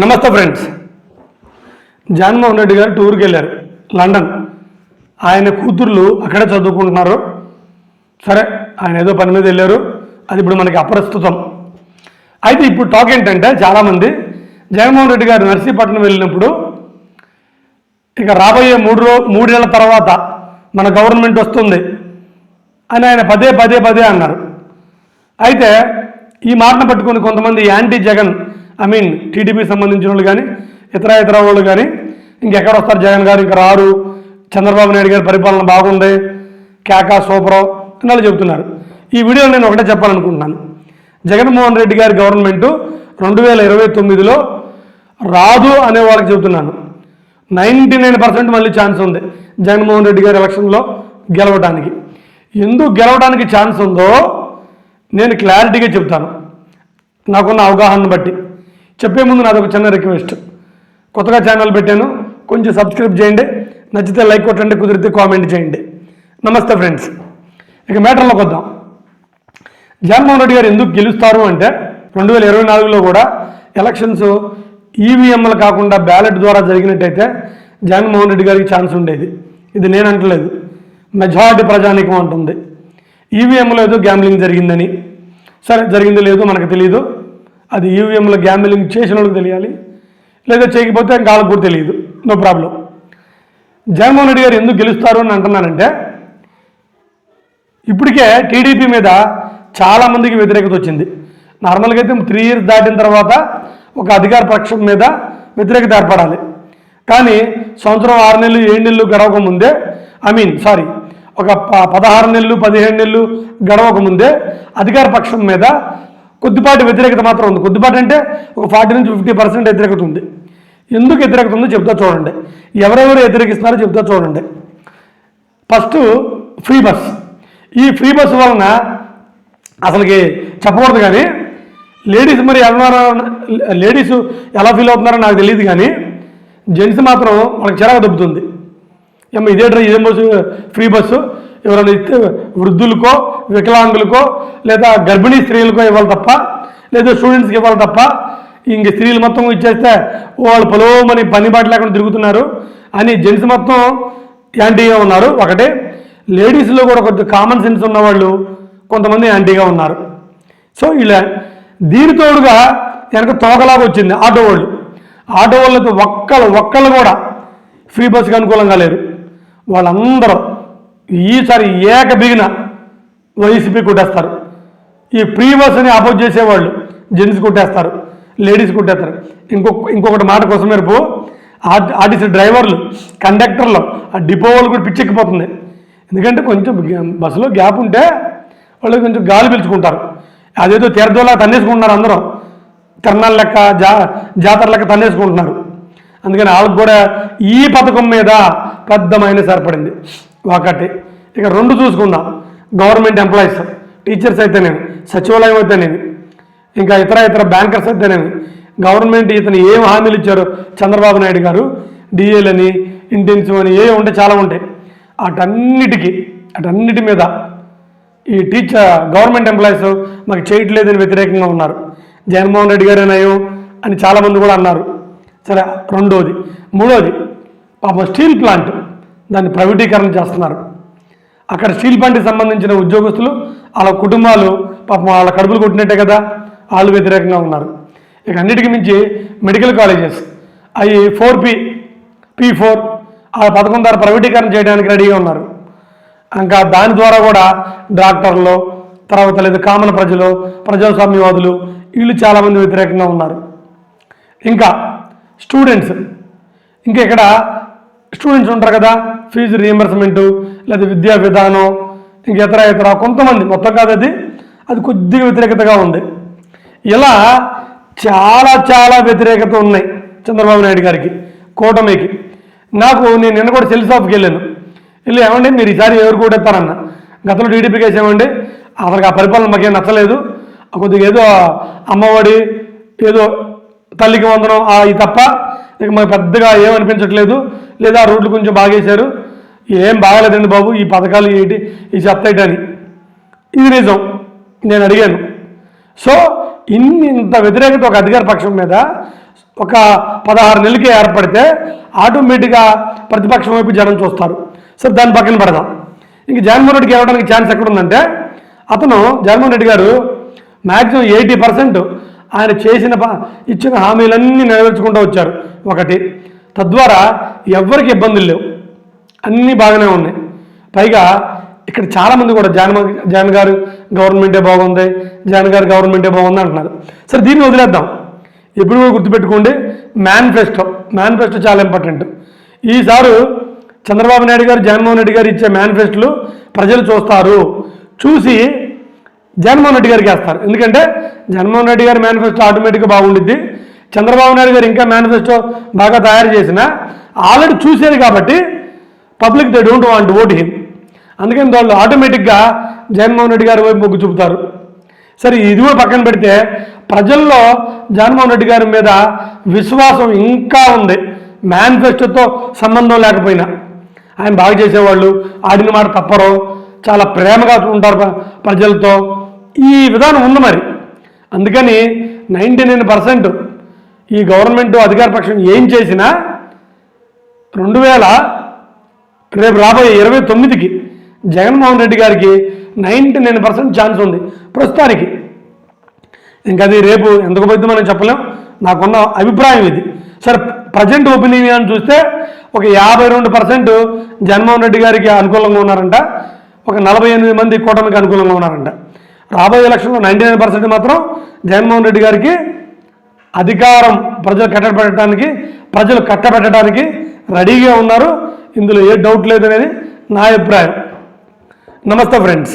నమస్తే ఫ్రెండ్స్. జగన్మోహన్ రెడ్డి గారు టూర్కి వెళ్ళారు లండన్. ఆయన కూతుర్లు అక్కడే చదువుకుంటున్నారు. సరే ఆయన ఏదో పని మీద వెళ్ళారు. అది ఇప్పుడు మనకి అప్రస్తుతం. అయితే ఇప్పుడు టాక్ ఏంటంటే చాలామంది జగన్మోహన్ రెడ్డి గారు నర్సీపట్నం వెళ్ళినప్పుడు ఇక రాబోయే మూడు రో మూడేళ్ళ తర్వాత మన గవర్నమెంట్ వస్తుంది అని ఆయన పదే పదే పదే అన్నారు. అయితే ఈ మాటను పట్టుకొని కొంతమంది anti Jagan I mean TDP సంబంధించిన వాళ్ళు కానీ ఇతర ఇతర వాళ్ళు కానీ ఇంకెక్కడ వస్తారు? జగన్ గారు ఇంకా రారు. చంద్రబాబు నాయుడు గారి పరిపాలన బాగుంది. కేకా సూపరో. అని వాళ్ళు చెబుతున్నారు. ఈ వీడియో నేను ఒకటే చెప్పాలనుకుంటున్నాను. జగన్మోహన్ రెడ్డి గారి గవర్నమెంట్ రెండు వేల ఇరవై తొమ్మిదిలో రాదు అనే వాళ్ళకి చెబుతున్నాను. నైంటీ నైన్ పర్సెంట్ మళ్ళీ ఛాన్స్ ఉంది జగన్మోహన్ రెడ్డి గారి ఎలక్షన్లో గెలవడానికి ఎందుకు గెలవడానికి ఛాన్స్ ఉందో నేను క్లారిటీగా చెప్తాను నాకున్న అవగాహన బట్టి. చెప్పే ముందు నాది ఒక చిన్న రిక్వెస్ట్ కొత్తగా ఛానల్ పెట్టాను. కొంచెం సబ్స్క్రైబ్ చేయండి. నచ్చితే లైక్ కొట్టండి. కుదిరితే కామెంట్ చేయండి. నమస్తే ఫ్రెండ్స్ ఇక మ్యాటర్లోకి వద్దాం. జగన్మోహన్ రెడ్డి గారు ఎందుకు గెలుస్తారు అంటే రెండు వేల ఇరవై నాలుగులో కూడా ఎలక్షన్స్ ఈవీఎంలు కాకుండా బ్యాలెట్ ద్వారా జరిగినట్టయితే జగన్మోహన్ రెడ్డి గారికి ఛాన్స్ ఉండేది. ఇది నేను అంటలేదు. మెజారిటీ ప్రజానికం అంటుంది. ఈవీఎంలో ఏదో గ్యాంబ్లింగ్ జరిగిందని. సరే జరిగిందో లేదో మనకు తెలియదు అది ఈవీఎంలో గ్యాంబ్లింగ్ చేసిన వాళ్ళకి తెలియాలి. లేదా చేయకపోతే ఇంకా కూడా తెలియదు. నో ప్రాబ్లం జగన్మోహన్ రెడ్డి గారు ఎందుకు గెలుస్తారు అని అంటున్నానంటే ఇప్పటికే టీడీపీ మీద చాలామందికి వ్యతిరేకత వచ్చింది. నార్మల్గా అయితే త్రీ ఇయర్స్ దాటిన తర్వాత ఒక అధికార పక్షం మీద వ్యతిరేకత ఏర్పడాలి. కానీ సంవత్సరం ఆరు నెలలు ఏడు నెలలు గడవక ముందే ఐ మీన్ సారీ ఒక ప- పదహారు నెలలు పదిహేడు నెలలు గడవక ముందే అధికార పక్షం మీద కొద్దిపాటి వ్యతిరేకత మాత్రం ఉంది. కొద్దిపాటి అంటే ఒక ఫార్టీ నుంచి ఫిఫ్టీ పర్సెంట్ వ్యతిరేకత ఉంది. ఎందుకు వ్యతిరేకత ఉందో చెప్తా చూడండి. ఎవరెవరు వ్యతిరేకిస్తున్నారో చెప్తా చూడండి. First free bus. ఈ ఫ్రీ బస్ వలన అసలుకి చెప్పకూడదు కానీ లేడీస్ మరి ఎలా లేడీస్ ఎలా ఫీల్ అవుతున్నారో నాకు తెలియదు కానీ జెంట్స్ మాత్రం వాళ్ళకి చిరాకు దొబ్బుతుంది. ఏమో ఇదే డ్రై ఇదే బస్సు ఫ్రీ బస్సు? ఎవరైనా ఇస్తే వృద్ధులకో వికలాంగులకో లేదా గర్భిణీ స్త్రీలకో ఇవ్వాలి తప్ప లేదా స్టూడెంట్స్కి ఇవ్వాలి తప్ప ఇంక స్త్రీలు మొత్తం ఇచ్చేస్తే వాళ్ళు పొలవమని పని బాట లేకుండా తిరుగుతున్నారు. అని జెంట్స్ మొత్తం యాంటీగా ఉన్నారు. ఒకటి లేడీస్లో కూడా కొంచెం కామన్ సెన్స్ ఉన్నవాళ్ళు కొంతమంది యాంటీగా ఉన్నారు. సో ఇలా దీనితోడుగా వెనక తోకలాగా వచ్చింది ఆటో వాళ్ళు. ఆటో వాళ్ళతో ఒక్కలు ఒక్కళ్ళు కూడా ఫ్రీ బస్కి అనుకూలంగా లేరు. వాళ్ళందరూ ఈసారి ఏక బిగిన వైసీపీ కొట్టేస్తారు. ఈ ఫ్రీ అని అపోజ్ చేసేవాళ్ళు జెంట్స్ కొట్టేస్తారు లేడీస్ కొట్టేస్తారు. ఇంకొక ఇంకొకటి మాట కోసం మేరకు ఆర్టీసీ డ్రైవర్లు కండక్టర్లు ఆ డిపో వాళ్ళు కూడా పిచ్చెక్కిపోతుంది. ఎందుకంటే కొంచెం బస్సులో గ్యాప్ ఉంటే వాళ్ళు కొంచెం గాలి పీల్చుకుంటారు. అదేదో తీర్థంలా తన్నేసుకుంటున్నారు అందరూ. తిరణాల లెక్క జా జాతర లెక్క తన్నేసుకుంటున్నారు. అందుకని వాళ్ళకి కూడా ఈ పథకం మీద పెద్ద మైనస్ ఏర్పడింది. ఒకటి ఇక రెండు చూసుకుందాం. గవర్నమెంట్ ఎంప్లాయీస్ టీచర్స్ అయితేనేమి సచివాలయం అయితేనేమి ఇంకా ఇతర ఇతర బ్యాంకర్స్ అయితేనేమి గవర్నమెంట్ ఇతను ఏం హామీలు ఇచ్చారు? చంద్రబాబు నాయుడు గారు డిఏలని ఇంటెన్సివ్ అని ఏ ఉంటే చాలా ఉంటాయి. అటన్నిటికీ అటన్నిటి మీద ఈ టీచర్ గవర్నమెంట్ ఎంప్లాయీస్ మాకు చేయట్లేదని వ్యతిరేకంగా ఉన్నారు. జగన్మోహన్ రెడ్డి గారేనాయో అని చాలామంది కూడా అన్నారు. సరే రెండోది. మూడోది పాపం స్టీల్ ప్లాంట్ దాన్ని ప్రైవేటీకరణ చేస్తున్నారు. అక్కడ స్టీల్ ప్లాంట్కి సంబంధించిన ఉద్యోగస్తులు వాళ్ళ కుటుంబాలు పాపం వాళ్ళ కడుపులు కొట్టినట్టే కదా వాళ్ళు వ్యతిరేకంగా ఉన్నారు. ఇక అన్నిటికి మించి మెడికల్ కాలేజెస్ అవి ఫోర్ పి పి ఫోర్ ఆ పథకం ద్వారా ప్రైవేటీకరణ చేయడానికి రెడీగా ఉన్నారు. ఇంకా దాని ద్వారా కూడా డాక్టర్లు తర్వాత లేదు కామన్ ప్రజలు ప్రజాస్వామ్యవాదులు వీళ్ళు చాలామంది వ్యతిరేకంగా ఉన్నారు. ఇంకా స్టూడెంట్స్ ఇంకా ఇక్కడ స్టూడెంట్స్ ఉంటారు కదా ఫీజు రియంబర్స్మెంటు లేదా విద్యా విధానం ఇంక ఇతర ఇతర కొంతమంది మొత్తం కాదు అది. అది కొద్దిగా వ్యతిరేకతగా ఉంది. ఇలా చాలా చాలా వ్యతిరేకత ఉన్నాయి చంద్రబాబు నాయుడు గారికి కూటమికి. నాకు నేను నిన్న కూడా సెల్ షాప్కి వెళ్ళాను. వెళ్ళి ఏమండి మీరు ఈసారి ఎవరు కూడెత్తారన్న గతంలో టీడీపీకి వేసామండి అతనికి ఆ పరిపాలన మాకేం నచ్చలేదు. కొద్దిగా ఏదో అమ్మఒడి ఏదో తల్లికి వందనం ఈ తప్ప. ఇక మాకు పెద్దగా ఏమనిపించట్లేదు. లేదా రోడ్లు కొంచెం బాగేశారు. ఏం బాగాలేదండి బాబు ఈ పథకాలు ఏంటి ఈ చెత్త అని ఇది నిజం నేను అడిగాను. సో ఇన్ని ఇంత వ్యతిరేకత ఒక అధికార పక్షం మీద ఒక పదహారు నెలలకి ఏర్పడితే ఆటోమేటిక్గా ప్రతిపక్షం వైపు జనం చూస్తారు. సరే దాని పక్కన పెడదాం. ఇంక జగన్మోహన్ రెడ్డికి వెళ్ళడానికి ఛాన్స్ ఎక్కడుందంటే అతను జగన్మోహన్ రెడ్డి గారు మ్యాక్సిమం ఎయిటీ పర్సెంట్ ఆయన చేసిన ప- ఇచ్చిన హామీలన్నీ నెరవేర్చుకుంటూ వచ్చారు. ఒకటి. తద్వారా ఎవ్వరికి ఇబ్బందులు లేవు. అన్నీ బాగానే ఉన్నాయి. పైగా ఇక్కడ చాలామంది కూడా జాన్ జాన్ గారు గవర్నమెంటే బాగుంది జాన్ గారు గవర్నమెంటే బాగుంది అంటున్నారు. సరే దీన్ని వదిలేద్దాం. ఎప్పుడు గుర్తుపెట్టుకోండి మేనిఫెస్టో మేనిఫెస్టో చాలా ఇంపార్టెంట్ ఈసారి చంద్రబాబు నాయుడు గారు జగన్మోహన్ రెడ్డి గారు ఇచ్చే మేనిఫెస్టోలు ప్రజలు చూస్తారు. చూసి జగన్మోహన్ రెడ్డి గారికి వేస్తారు. ఎందుకంటే జగన్మోహన్ రెడ్డి గారి మేనిఫెస్టో ఆటోమేటిక్గా బాగుండిద్ది. చంద్రబాబు నాయుడు గారు ఇంకా మేనిఫెస్టో బాగా తయారు చేసిన ఆల్రెడీ చూసేది కాబట్టి public they don't want vote him. అందుకని వాళ్ళు ఆటోమేటిక్గా జగన్మోహన్ రెడ్డి గారి వైపు మొగ్గు చూపుతారు. సరే ఇది కూడా పక్కన పెడితే ప్రజల్లో జగన్మోహన్ రెడ్డి గారి మీద విశ్వాసం ఇంకా ఉంది. మేనిఫెస్టోతో సంబంధం లేకపోయినా. ఆయన బాగా చేసేవాళ్ళు ఆడిన మాట తప్పరు. చాలా ప్రేమగా ఉంటారు ప్ర- ప్రజలతో. ఈ విధానం ఉంది మరి. అందుకని నైంటీ నైన్ పర్సెంట్ ఈ గవర్నమెంట్ అధికార పక్షం ఏం చేసినా రెండు వేల రేపు రాబోయే ఇరవై తొమ్మిదికి జగన్మోహన్ రెడ్డి గారికి నైంటీ నైన్ పర్సెంట్ ఛాన్స్ ఉంది ప్రస్తుతానికి. ఇంకా అది రేపు ఎందుకు పోయింది మనం చెప్పలేం. నాకున్న అభిప్రాయం ఇది. సరే ప్రజెంట్ ఒపీనియన్ చూస్తే ఒక యాభై రెండు పర్సెంట్ జగన్మోహన్ రెడ్డి గారికి అనుకూలంగా ఉన్నారంట. ఒక నలభై ఎనిమిది మంది కూటమికి అనుకూలంగా ఉన్నారంట. రాబోయే ఎలక్షన్లో నైంటీ నైన్ పర్సెంట్ మాత్రం జగన్మోహన్ రెడ్డి గారికి అధికారం ప్రజలు కట్టబెట్టడానికి ప్రజలు కట్టబెట్టడానికి రెడీగా ఉన్నారు. ఇందులో ఏ డౌట్ లేదనేది నా అభిప్రాయం. నమస్తే ఫ్రెండ్స్